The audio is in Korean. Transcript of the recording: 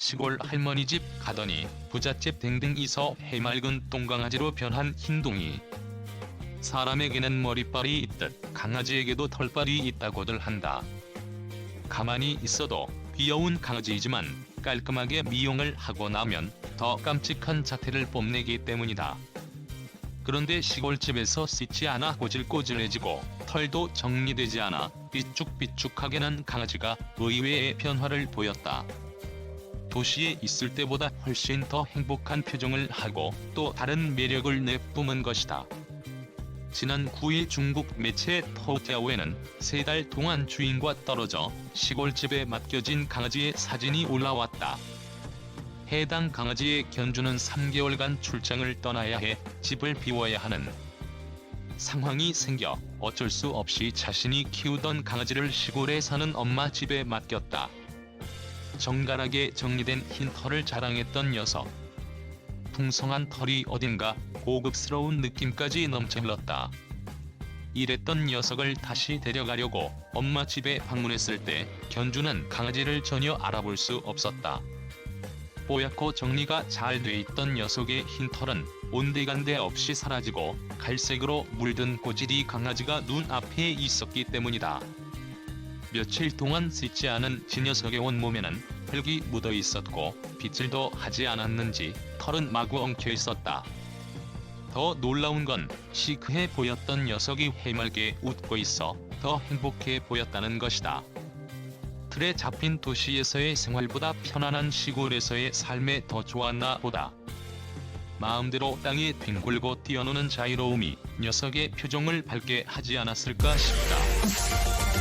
시골 할머니 집 가더니 부잣집 댕댕이서 해맑은 똥강아지로 변한 흰둥이. 사람에게는 머리빨이 있듯 강아지에게도 털빨이 있다고들 한다. 가만히 있어도 귀여운 강아지이지만 깔끔하게 미용을 하고 나면 더 깜찍한 자태를 뽐내기 때문이다. 그런데 시골집에서 씻지 않아 꼬질꼬질해지고 털도 정리되지 않아 삐쭉삐쭉하게 난 강아지가 의외의 변화를 보였다. 도시에 있을 때보다 훨씬 더 행복한 표정을 하고 또 다른 매력을 내뿜은 것이다. 지난 9일 중국 매체 토utia오에는 세 달 동안 주인과 떨어져 시골집에 맡겨진 강아지의 사진이 올라왔다. 해당 강아지의 견주는 3개월간 출장을 떠나야 해 집을 비워야 하는 상황이 생겨 어쩔 수 없이 자신이 키우던 강아지를 시골에 사는 엄마 집에 맡겼다. 정갈하게 정리된 흰 털을 자랑했던 녀석. 풍성한 털이 어딘가 고급스러운 느낌까지 넘쳐 흘렀다. 이랬던 녀석을 다시 데려가려고 엄마 집에 방문했을 때 견주는 강아지를 전혀 알아볼 수 없었다. 뽀얗고 정리가 잘 돼 있던 녀석의 흰 털은 온데간데 없이 사라지고 갈색으로 물든 꼬질이 강아지가 눈앞에 있었기 때문이다. 며칠 동안 씻지 않은 지 녀석의 온몸에는 흙이 묻어 있었고 빗질도 하지 않았는지 털은 마구 엉켜 있었다. 더 놀라운 건 시크해 보였던 녀석이 해맑게 웃고 있어 더 행복해 보였다는 것이다. 틀에 잡힌 도시에서의 생활보다 편안한 시골에서의 삶에 더 좋았나 보다. 마음대로 땅에 뒹굴고 뛰어노는 자유로움이 녀석의 표정을 밝게 하지 않았을까 싶다.